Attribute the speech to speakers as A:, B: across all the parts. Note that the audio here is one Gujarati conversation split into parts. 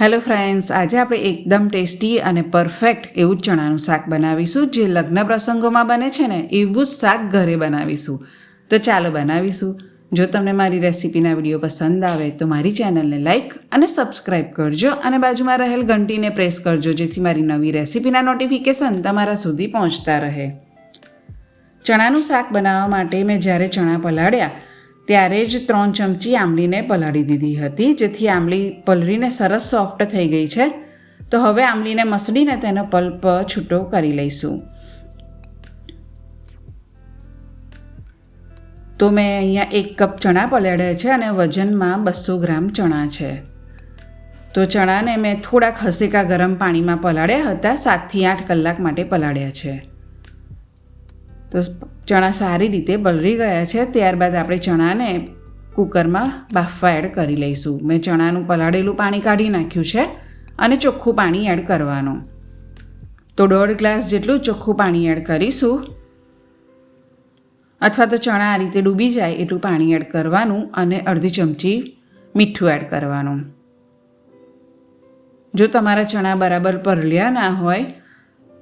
A: હેલો ફ્રેન્ડ્સ, આજે આપણે એકદમ ટેસ્ટી અને પરફેક્ટ એવું જ ચણાનું શાક બનાવીશું, જે લગ્ન પ્રસંગોમાં બને છે ને, એવું જ શાક ઘરે બનાવીશું. તો ચાલો બનાવીશું. જો તમને મારી રેસિપીના વીડિયો પસંદ આવે તો મારી ચેનલને લાઇક અને સબસ્ક્રાઇબ કરજો અને બાજુમાં રહેલ ઘંટીને પ્રેસ કરજો, જેથી મારી નવી રેસિપીના નોટિફિકેશન તમારા સુધી પહોંચતા રહે. ચણાનું શાક બનાવવા માટે મેં જ્યારે ચણા પલાળ્યા ત્યારે જ ત્રણ ચમચી આંબલીને પલાળી દીધી હતી. જેથી આંબલી પલળીને સરસ સોફ્ટ થઈ ગઈ છે. તો હવે આંબલીને મસળીને તેનો પલ્પ છૂટો કરી લઈશું. તો મેં અહીંયા એક કપ ચણા પલાળ્યા છે અને વજનમાં બસો ગ્રામ ચણા છે. તો ચણાને મેં થોડાક હસેકા ગરમ પાણીમાં પલાળ્યા હતા. સાતથી આઠ કલાક માટે પલાળ્યા છે. તો ચણા સારી રીતે પલળી ગયા છે. ત્યારબાદ આપણે ચણાને કુકરમાં બાફવા એડ કરી લઈશું. મેં ચણાનું પલાળેલું પાણી કાઢી નાખ્યું છે અને ચોખ્ખું પાણી એડ કરવાનું. તો દોઢ ગ્લાસ જેટલું ચોખ્ખું પાણી એડ કરીશું. અથવા તો ચણા આ રીતે ડૂબી જાય એટલું પાણી એડ કરવાનું અને અડધી ચમચી મીઠું એડ કરવાનું. જો તમારા ચણા બરાબર પરલ્યા ના હોય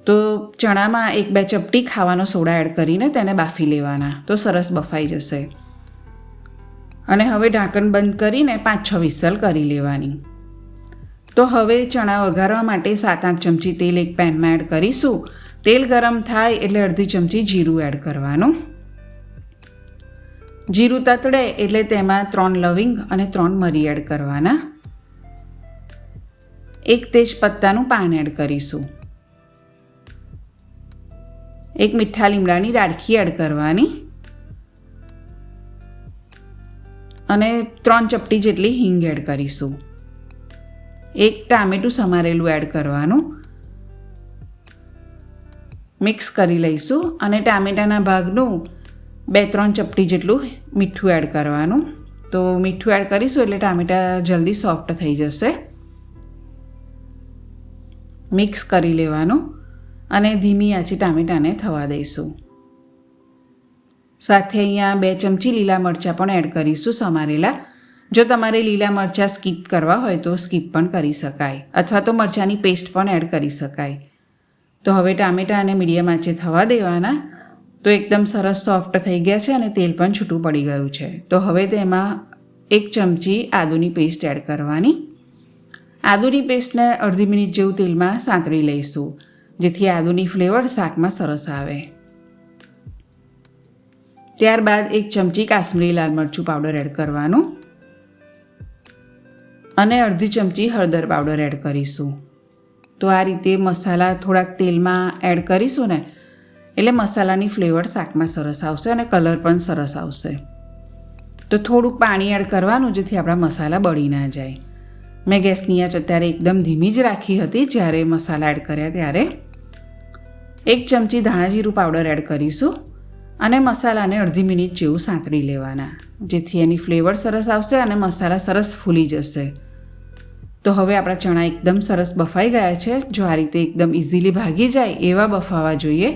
A: તો ચણામાં એક બે ચપટી ખાવાનો સોડા એડ કરીને તેને બાફી લેવાના. તો સરસ બફાઈ જશે. અને હવે ઢાંકણ બંધ કરીને પાંચ છ વિસલ કરી લેવાની. તો હવે ચણા વઘારવા માટે સાત આઠ ચમચી તેલ એક પેનમાં એડ કરીશું. તેલ ગરમ થાય એટલે અડધી ચમચી જીરું એડ કરવાનું. જીરું તતડે એટલે તેમાં ત્રણ લવિંગ અને ત્રણ મરી એડ કરવાના. એક તેજ પત્તાનું પાન એડ કરીશું. એક મીઠા લીમડાની ડાળખી એડ કરવાની. અને ત્રણ ચપટી જેટલી હિંગ એડ કરીશું. એક ટામેટું સમારેલું એડ કરવાનું. મિક્સ કરી લઈશું અને ટામેટાના ભાગનું બે ત્રણ ચપટી જેટલું મીઠું એડ કરવાનું. તો મીઠું એડ કરીશું એટલે ટામેટા જલ્દી સોફ્ટ થઈ જશે. મિક્સ કરી લેવાનું. અને ધીમી આંચે ટામેટાને થવા દઈશું. સાથે અહીંયા બે ચમચી લીલા મરચાં પણ એડ કરીશું સમારેલા. જો તમારે લીલા મરચાં સ્કીપ કરવા હોય તો સ્કીપ પણ કરી શકાય, અથવા તો મરચાંની પેસ્ટ પણ એડ કરી શકાય. તો હવે ટામેટાં અને મીડિયમ આંચે થવા દેવાના. તો એકદમ સરસ સોફ્ટ થઈ ગયા છે અને તેલ પણ છૂટું પડી ગયું છે. તો હવે તેમાં એક ચમચી આદુની પેસ્ટ એડ કરવાની. આદુની પેસ્ટને અડધી મિનિટ જેવું તેલમાં સાંતળી લઈશું. જેથી આદુની ફ્લેવર શાકમાં સરસ આવે. ત્યારબાદ એક ચમચી કાશ્મીરી લાલ મરચું પાવડર એડ કરવાનું અને અડધી ચમચી હળદર પાવડર એડ કરીશું. તો આ રીતે મસાલા થોડાક તેલમાં એડ કરીશું ને, એટલે મસાલાની ફ્લેવર શાકમાં સરસ આવશે અને કલર પણ સરસ આવશે. તો થોડુંક પાણી એડ કરવાનું જેથી આપણા મસાલા બળી ના જાય. મેં ગેસની આંચ અત્યારે એકદમ ધીમી જ રાખી હતી, જ્યારે મસાલા એડ કર્યા ત્યારે એક ચમચી ધાણાજીરું પાવડર એડ કરીશું અને મસાલાને અડધી મિનિટ જેવું સાંતળી લેવાના. જેથી એની ફ્લેવર સરસ આવશે અને મસાલા સરસ ફૂલી જશે. તો હવે આપણા ચણા એકદમ સરસ બફાઈ ગયા છે. જો આ રીતે એકદમ ઇઝીલી ભાગી જાય એવા બફાવા જોઈએ.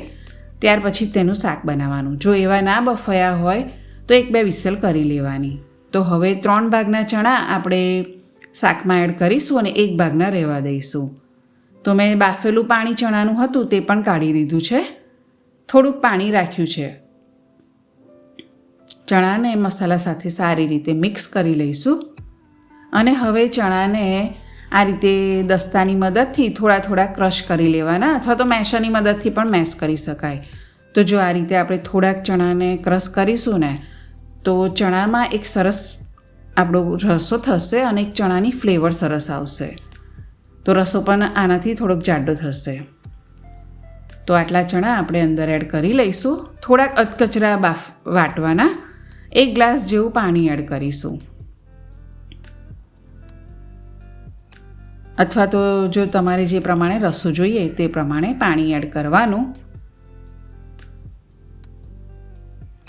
A: ત્યાર પછી તેનું શાક બનાવવાનું. જો એવા ના બફાયા હોય તો એક બે વિસલ કરી લેવાની. તો હવે ત્રણ ભાગના ચણા આપણે શાકમાં એડ કરીશું અને એક ભાગના રહેવા દઈશું. તો મેં બાફેલું પાણી ચણાનું હતું તે પણ કાઢી દીધું છે. થોડુંક પાણી રાખ્યું છે. ચણાને મસાલા સાથે સારી રીતે મિક્સ કરી લઈશું. અને હવે ચણાને આ રીતે દસ્તાની મદદથી થોડા થોડા ક્રશ કરી લેવાના અથવા તો મેશરની મદદથી પણ મેશ કરી શકાય. તો જો આ રીતે આપણે થોડાક ચણાને ક્રશ કરીશું ને, તો ચણામાં એક સરસ આપણો રસો થશે અને એક ચણાની ફ્લેવર સરસ આવશે. તો રસો પણ આનાથી થોડોક જાડો થશે. તો આટલા ચણા આપણે અંદર એડ કરી લઈશું. થોડાક અધકચરા બાફ વાટવાના. એક ગ્લાસ જેવું પાણી એડ કરીશું. અથવા તો જો તમારે જે પ્રમાણે રસો જોઈએ તે પ્રમાણે પાણી એડ કરવાનું.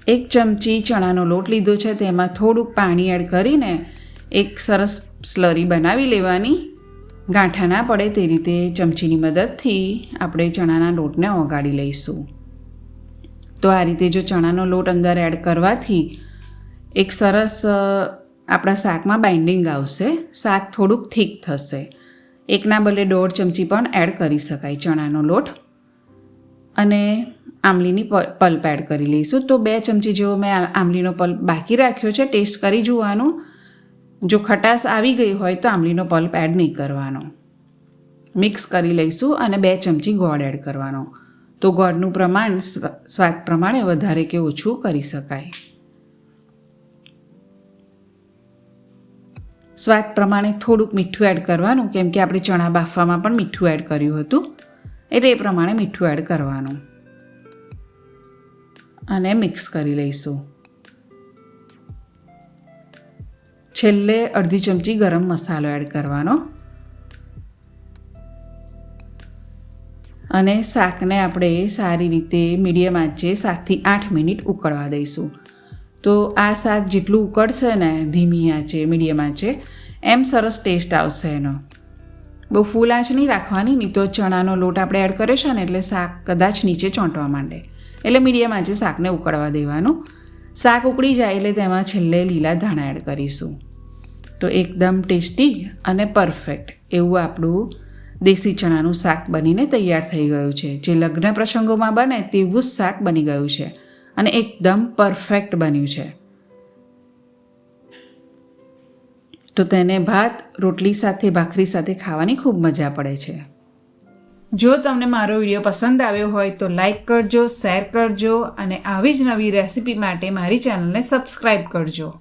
A: એક ચમચી ચણાનો લોટ લીધો છે, તેમાં થોડુંક પાણી એડ કરીને એક સરસ સ્લરી બનાવી લેવાની. ગાંઠા ના પડે તે રીતે ચમચીની મદદથી આપણે ચણાના લોટને ઓગાળી લઈશું. તો આ રીતે જો ચણાનો લોટ અંદર એડ કરવાથી એક સરસ આપણા શાકમાં બાઇન્ડિંગ આવશે. શાક થોડુંક થીક થશે. એકના બદલે દોઢ ચમચી પણ એડ કરી શકાય ચણાનો લોટ. અને આમલીની પલ્પ એડ કરી લઈશું. તો બે ચમચી જેવો મેં આમલીનો પલ્પ બાકી રાખ્યો છે. ટેસ્ટ કરી જોવાનું. જો ખટાશ આવી ગઈ હોય તો આંબલીનો પલ્પ એડ નહીં કરવાનો. મિક્સ કરી લઈશું અને બે ચમચી ગોળ એડ કરવાનો. તો ગોળનું પ્રમાણ સ્વ- સ્વાદ પ્રમાણે વધારે કે ઓછું કરી શકાય. સ્વાદ પ્રમાણે થોડુંક મીઠું એડ કરવાનું, કેમ કે આપણે ચણા બાફવામાં પણ મીઠું એડ કર્યું હતું. એટલે એ પ્રમાણે મીઠું એડ કરવાનું. અને મિક્સ કરી લઈશું. છેલ્લે અડધી ચમચી ગરમ મસાલો એડ કરવાનો. અને શાકને આપણે સારી રીતે મીડિયમ આંચે સાતથી આઠ મિનિટ ઉકળવા દઈશું. તો આ શાક જેટલું ઉકળશે ને ધીમી આંચે, મીડિયમ આંચે, એમ સરસ ટેસ્ટ આવશે એનો. બહુ ફૂલ આંચ નહીં રાખવાની, નહીં તો ચણાનો લોટ આપણે એડ કર્યો છે ને એટલે શાક કદાચ નીચે ચોંટવા માંડે. એટલે મીડિયમ આંચે શાકને ઉકળવા દેવાનું. શાક ઉકળી જાય એટલે તેમાં છેલ્લે લીલા ધાણા એડ કરીશું. તો એકદમ ટેસ્ટી અને પરફેક્ટ એવું આપણું દેશી ચણાનું શાક બનીને તૈયાર થઈ ગયું છે. જે લગ્ન પ્રસંગોમાં બને તેવું જ શાક બની ગયું છે અને એકદમ પરફેક્ટ બન્યું છે. તો તેને ભાત, રોટલી સાથે, ભાખરી સાથે ખાવાની ખૂબ મજા પડે છે. જો તમને મારો વીડિયો પસંદ આવ્યો હોય તો લાઈક કરજો, શેર કરજો અને આવી જ નવી રેસિપી માટે મારી ચેનલને સબસ્ક્રાઈબ કરજો.